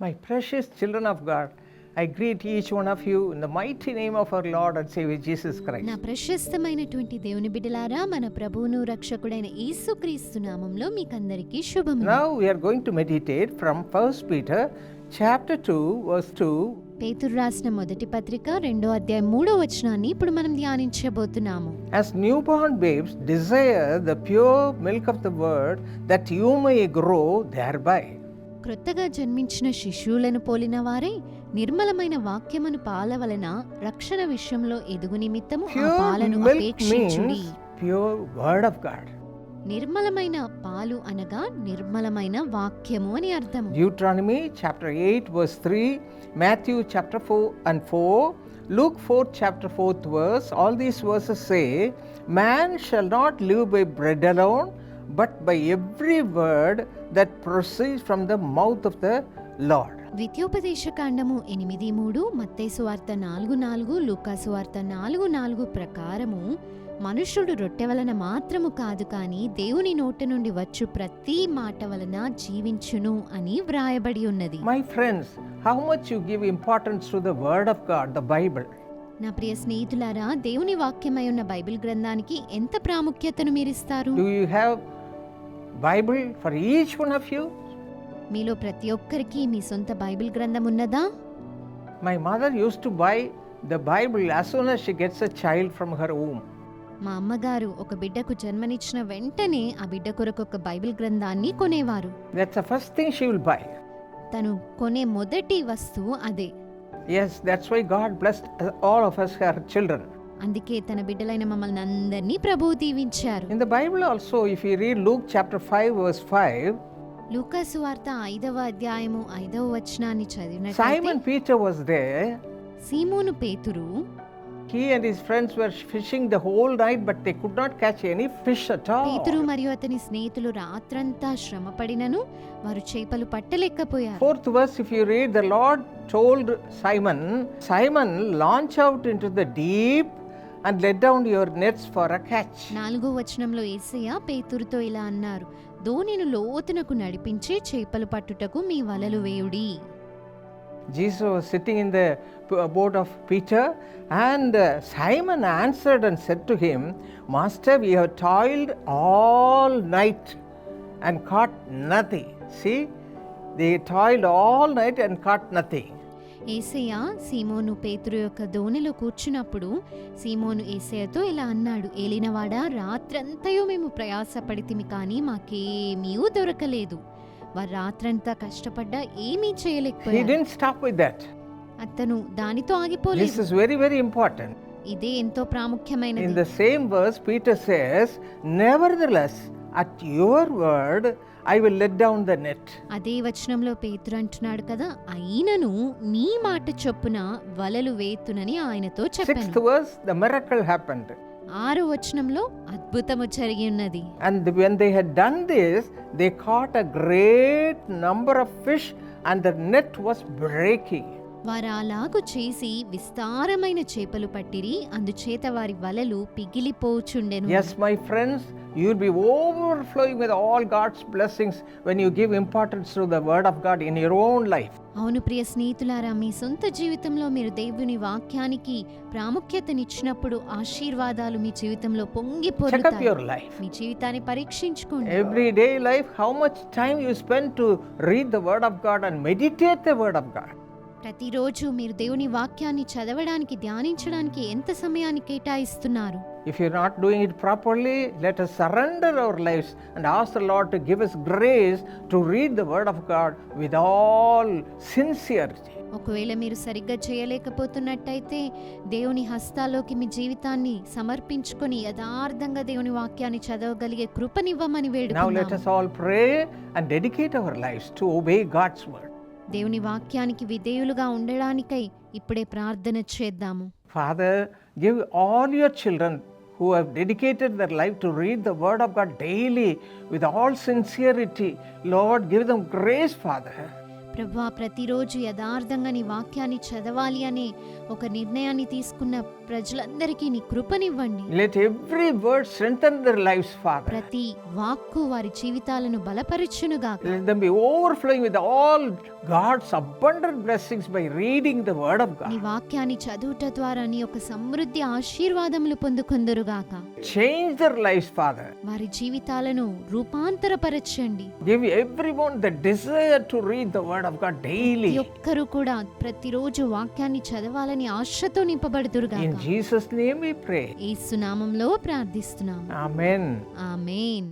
My precious children of God, I greet each one of you in the mighty name of our Lord and Savior Jesus Christ. నా ప్రశస్తమైనటువంటి దేవుని బిడ్డలారా మన ప్రభువును రక్షకుడైన యేసుక్రీస్తు నామంలో మీకందరికీ శుభములు Now we are going to meditate from 1 Peter chapter 2 verse 2 పేతురు రాసిన మొదటి పత్రిక రెండో అధ్యాయం మూడో వచనాన్ని ఇప్పుడు మనం ధ్యానించబోతున్నాము As newborn babes desire the pure milk of the word that you may grow thereby. క్రొత్తగా జన్మించిన శిశువులను పోలిన వారే నిర్మలమైన వాక్యమును పాలవలన రక్షణ విషయంలో ఎదుగు నిమిత్తము నిర్మలమైన పాలు అనగా నిర్మలమైన వాక్యము అని అర్థం Deuteronomy chapter eight verse three Matthew chapter four and four Luke four chapter fourth verse all these verses say man shall not live by bread alone but by every word that proceeds from the mouth of the Lord. ద్వితీయోపదేశ కాండము ఎనిమిది మూడు మత్తేసు వార్త నాలుగు నాలుగు లూకాసు వార్త నాలుగు నాలుగు ప్రకారము మనుష్యుడు రొట్టె వలన మాత్రము కాదు కానీ దేవుని నోటి నుండి వచ్చు ప్రతి మాట వలన జీవించును అని వ్రాయబడి ఉన్నది My friends, how much you give importance to the Word of God, the Bible. నా ప్రియ స్నేహితులారా దేవుని వాక్యమై ఉన్న బైబిల్ గ్రంథానికి ఎంత ప్రాముఖ్యతను మీరిస్తారు Do you have Bible for each one of you మీలో ప్రతి ఒక్కరికి మీ సొంత బైబిల్ గ్రంథం ఉన్నదా? My mother used to buy the Bible as soon as she gets a child from her home మా అమ్మగారు ఒక బిడ్డకు జన్మనిచ్చిన వెంటనే ఆ బిడ్డ కొరకు ఒక బైబిల్ గ్రంథాన్ని కొనేవారు. That's the first thing she will buy తను కొనే మొదటి వస్తువు అదే. Yes that's why God blessed all of us her children అందుకే తన బిడ్డలైన మమ్మల్ని అందరినీ ప్రభువు దీవించారు In the Bible also, if you read Luke chapter 5, verse 5, లూకాసు వార్త ఐదవ అధ్యాయము ఐదవ వచనాన్ని చదివినట్లయితే Simon Peter was there. సీమోను పేతురు He and his friends were fishing the whole night, but they could not catch any fish at పేతురు all. మరియు అతని స్నేహితులు రాత్రంతా శ్రమ పడినను వారు చేపలు పట్టలేకపోయారు Fourth verse, if you read, the Lord told Simon, Simon, launch out into the deep and let down your nets for a catch. నాలుగో వచనంలో ఏసయ్య పేతురుతో ఇలా అన్నారు ధోనిను లోతునకు నడిపించి చేపలు పట్టుటకు మీ వలలు వేయుడి Jesus was sitting in the p- boat of Peter, and uh, Simon answered and said to him, Master, we have toiled all night and caught nothing. See, they toiled all night and caught nothing. ఏసయ్య సీమోను పేతురు యొక్క దోణిలో కూర్చున్నప్పుడు సీమోను ఏసయ్యతో ఇలా అన్నాడు ఏలినవాడా రాత్రంతయు మేము ప్రయాసపడితిమి కానీ మాకేమీ దొరకలేదు వారు రాత్రంతా కష్టపడ్డా ఏమీ చేయలేకపోయారు. అతను దానితో ఆగిపోలేదు is very, very important. ఇదే ఎంతో ప్రాముఖ్యమైనది the same verse, Peter says, Nevertheless, at your word I will let down the net అదే వచనంలో పేతురు అంటున్నాడు కదా ఆయనను నీ మాట చొప్పున వలలు వేతునని ఆయనతో చెప్పాను. వర్స్ ద మిరకల్ హ్యాపెండ్ ఆరో వచనంలో అద్భుతం జరిగి ఉన్నది. And when they had done this they caught a great number of fish and the net was breaking వారు చేసి విస్తారమైన చేపలు పట్టిరి అందుచేత వారి వలలు పిగిలిపోచుండెను. Yes my friends friends, you'll be overflowing with all God's blessings when you give importance to the Word of God in your own life. అవును ప్రియ స్నేహితులారా మీ సొంత జీవితంలో మీరు దేవుని వాక్యానికి ప్రాముఖ్యతనిచ్చినప్పుడు ఆశీర్వాదాలు మీ జీవితంలో Check up పొంగిపోతాయి your life. మీ జీవితాన్ని పరీక్షించుకోండి Everyday life, how much time you spend to read the Word of God and meditate the Word of God. ప్రతిరోజు మీరు దేవుని వాక్యాన్ని చదవడానికి ధ్యానించడానికి ఎంత సమయాన్ని కేటాయిస్తున్నారు If you're not doing it properly, let us surrender our lives and ask the Lord to give us grace to read the Word of God with all sincerity. ఒకవేళ మీరు సరిగ్గా చేయలేకపోతున్నట్టయితే దేవుని హస్తాల్లోకి మీ జీవితాన్ని సమర్పించుకొని యథార్థంగా దేవుని వాక్యాన్ని చదవగలిగే కృపనివ్వమని Now let వేడుకున్నాము us all pray and dedicate our lives to obey God's Word. దేవుని వాక్యానికి విధేయులుగా ఉండడానికై ఇప్పుడే ప్రార్థన చేద్దాము. Father give all your children who uh dedicated their life to read the word of God daily with all sincerity Lord give them grace father ప్రభా ప్రతిరోజు యథార్థంగా నీ వాక్యాన్ని చదవాలి అనే ఒక నిర్ణయాన్ని తీసుకున్న ప్రజలందరికీ నీ కృపనివ్వండి. Let every word strengthen their lives father ప్రతి వాక్కు వారి జీవితాలను బలపరచును గాక. Let them be overflowing with all God's abundant blessings by reading the word నీ వాక్యాన్ని చదువుట ద్వారా నీ ఒక సమృద్ధి ఆశీర్వాదములు పొందుకొందురు గాక. చేంజ్ దర్ ఫాదర్ వారి జీవితాలను రూపాంతరపరచండి. Give everyone the desire to the word God ప్రతి daily. ఒక్కరు కూడా ప్రతిరోజు వాక్యాన్ని చదవాలని ఆశతో In నింపబడుదురుగాక Jesus' name we pray. ఏసునామంలో ప్రార్థిస్తున్నాము Amen. ఆమేన్